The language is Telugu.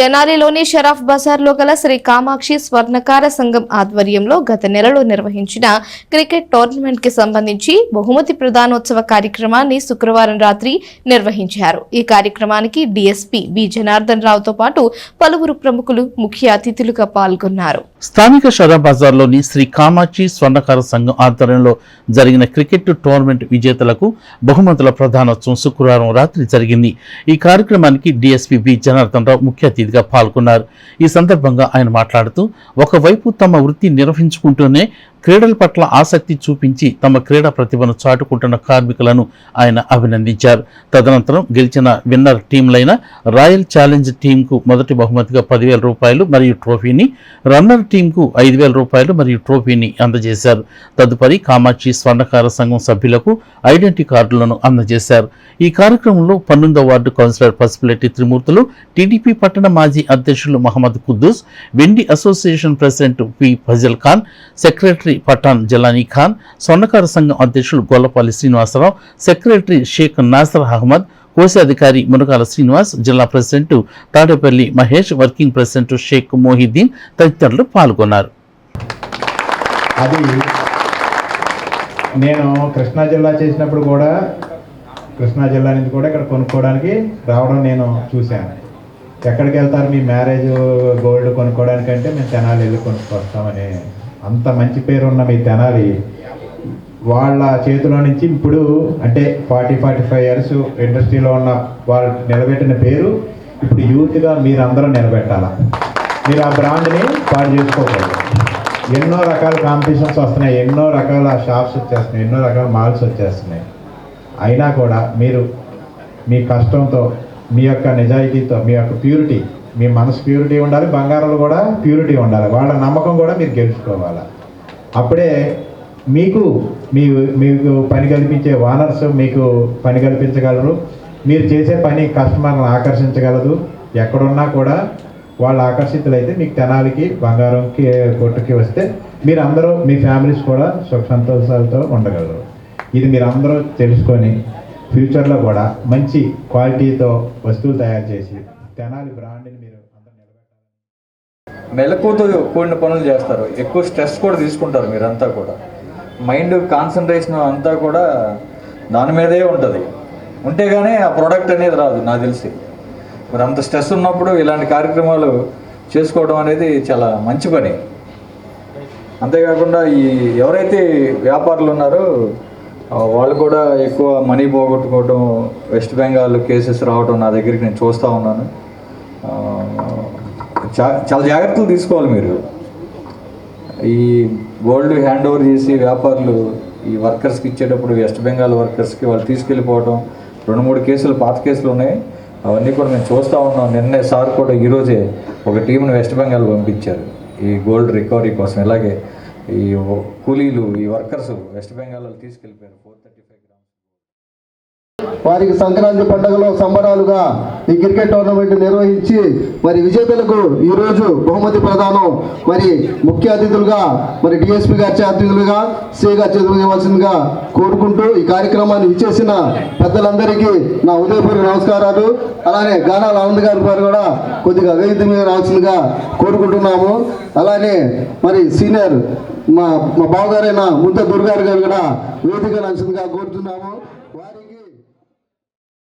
తెనాలిలోని షరాఫ్ బజార్లో గల శ్రీ కామాక్షి స్వర్ణకార సంఘం ఆధ్వర్యంలో గత నెలలో నిర్వహించిన క్రికెట్ టోర్నమెంట్కి సంబంధించి బహుమతి ప్రదానోత్సవ కార్యక్రమాన్ని శుక్రవారం రాత్రి నిర్వహించారు. ఈ కార్యక్రమానికి డీఎస్పీ బి జనార్దన్ రావుతో పాటు పలువురు ప్రముఖులు ముఖ్య అతిథులుగా పాల్గొన్నారు. స్థానిక షరాఫ్ బజార్లోని శ్రీ కామాక్షి స్వర్ణకార సంఘం ఆధ్వర్యంలో జరిగిన క్రికెట్ టోర్నమెంట్ విజేతలకు బహుమతుల ప్రధానోత్సవం శుక్రవారం రాత్రి జరిగింది. ఈ కార్యక్రమానికి డీఎస్పీ బి జనార్దన్ రావు ముఖ్య అతిథిగా పాల్గొన్నారు. ఈ సందర్భంగా ఆయన మాట్లాడుతూ ఒకవైపు తమ వృత్తి నిర్వహించుకుంటూనే క్రీడల పట్ల ఆసక్తి చూపించి తమ క్రీడా ప్రతిభను చాటుకుంటున్న కార్మికులను ఆయన అభినందించారు. తదనంతరం గెలిచిన విన్నర్ టీంలైన రాయల్ ఛాలెంజ్ టీంకు మొదటి బహుమతిగా పదివేల రూపాయలు మరియు ట్రోఫీని రన్నర్ టీంకు ఐదు వేల రూపాయలు మరియు ట్రోఫీని అందజేశారు. తదుపరి కామాక్షి స్వర్ణకార సంఘం సభ్యులకు ఐడెంటిటీ కార్డులను అందజేశారు. ఈ కార్యక్రమంలో పన్నెండో వార్డు కౌన్సిలర్ పసిపిలెట్టి త్రిమూర్తులు టీడీపీ పట్టణ మాజీ అధ్యక్షులు మహమ్మద్ కుద్దూస్ వెండి association president P. Fazal Khan secretary Pathan Jalani Khan స్వర్ణకార సంఘం అధ్యక్షులు గొల్లపల్లి శ్రీనివాసరావు సెక్రటరీ షేక్ నాసర్ అహ్మద్ కోశాధికారి మునగాల శ్రీనివాస్ జిల్లా president Tadepalli Mahesh working president Sheikh Mohiddin తదితరులు పాల్గొన్నారు. అది నేను కృష్ణా జిల్లా చేసినప్పుడు కూడా కృష్ణా జిల్లా నుంచి కూడా ఇక్కడ కొనుక్కోవడానికి రావడం నేను చూశాను. ఎక్కడికి వెళ్తారు మీ మ్యారేజ్ గోల్డ్ కొనుక్కోవడానికంటే మేము తెనాలి వెళ్ళి కొనుక్కొస్తామని అంత మంచి పేరు ఉన్న మీ తెనాలి వాళ్ళ చేతిలో నుంచి ఇప్పుడు అంటే ఫార్టీ ఫార్టీ ఫైవ్ ఇయర్స్ ఇండస్ట్రీలో ఉన్న వాళ్ళు నిలబెట్టిన పేరు ఇప్పుడు యూత్గా మీరందరూ నిలబెట్టాలా? మీరు ఆ బ్రాండ్ని పాడు చేసుకోకూడదు. ఎన్నో రకాల కాంపిటీషన్స్ వస్తున్నాయి ఎన్నో రకాల షాప్స్ వచ్చేస్తున్నాయి ఎన్నో రకాల మాల్స్ వచ్చేస్తున్నాయి. అయినా కూడా మీరు మీ కష్టంతో మీ యొక్క నిజాయితీతో మీ యొక్క ప్యూరిటీ మీ మనసు ప్యూరిటీ ఉండాలి బంగారంలో కూడా ప్యూరిటీ ఉండాలి. వాళ్ళ నమ్మకం కూడా మీరు గెలుచుకోవాలి? అప్పుడే మీకు మీ మీకు పని కల్పించే ఓనర్స్ మీకు పని కల్పించగలరు. మీరు చేసే పని కస్టమర్లను ఆకర్షించగలదు. ఎక్కడున్నా కూడా వాళ్ళు ఆకర్షితులైతే మీకు తెనాలికి బంగారంకి కొట్టుకి వస్తే మీరు అందరూ మీ ఫ్యామిలీస్ కూడా సుఖ సంతోషాలతో ఉండగలరు. ఇది మీరు అందరూ తెలుసుకొని ఫ్యూచర్లో కూడా మంచి క్వాలిటీతో వస్తువులు తయారు చేసి తెనాలి బ్రాండ్ని మీరు అందరూ నిలబెట్టాలి మెలకువతో కూడిన పనులు చేస్తారు. ఎక్కువ స్ట్రెస్ కూడా తీసుకుంటారు మీరంతా కూడా. మైండ్ కాన్సన్ట్రేషన్ అంతా కూడా దాని మీదే ఉంటుంది. ఉంటే కానీ ఆ ప్రోడక్ట్ అనేది రాదు నాకు తెలిసి. మరి అంత స్ట్రెస్ ఉన్నప్పుడు ఇలాంటి కార్యక్రమాలు చేసుకోవడం అనేది చాలా మంచి పని. అంతేకాకుండా ఈ ఎవరైతే వ్యాపారులు ఉన్నారో వాళ్ళు కూడా ఎక్కువ మనీ పోగొట్టుకోవడం వెస్ట్ బెంగాల్ కేసెస్ రావడం నా దగ్గరికి నేను చూస్తూ ఉన్నాను. చాలా జాగ్రత్తలు తీసుకోవాలి మీరు. ఈ గోల్డ్ హ్యాండ్ ఓవర్ చేసి వ్యాపారులు ఈ వర్కర్స్కి ఇచ్చేటప్పుడు వెస్ట్ బెంగాల్ వర్కర్స్కి వాళ్ళు తీసుకెళ్ళిపోవడం రెండు మూడు కేసులు పాత కేసులు ఉన్నాయి. అవన్నీ కూడా మేము చూస్తూ ఉన్నాం. నిన్నే సార్ కూడా ఈరోజే ఒక టీంను వెస్ట్ బెంగాల్ పంపించారు. ఈ గోల్డ్ రికవరీ కోసం. ఇలాగే ఈ కూలీలు ఈ వర్కర్స్ వెస్ట్ బెంగాల్ వాళ్ళు తీసుకెళ్ళిపోయారు. ఫోర్ థర్టీ వారికి సంక్రాంతి పండుగలో సంబరాలుగా ఈ క్రికెట్ టోర్నమెంట్ నిర్వహించి మరి విజేతలకు ఈరోజు బహుమతి ప్రదానం. మరి ముఖ్య అతిథులుగా మరి డిఎస్పీ గారి అతిథులుగా సి గారి ఇవ్వాల్సిందిగా కోరుకుంటూ ఈ కార్యక్రమాన్ని ఇచ్చేసిన పెద్దలందరికీ నా ఉదయపూర్వక నమస్కారాలు. అలానే గానాల ఆనంద్ గారి వారు కూడా కొద్దిగా వేదిక మీద రావాల్సిందిగా కోరుకుంటున్నాము. అలానే మరి సీనియర్ మా మా బావగారైన ముంత దుర్గారు గారు కూడా వేదిక రాల్సిందిగా కోరుతున్నాము.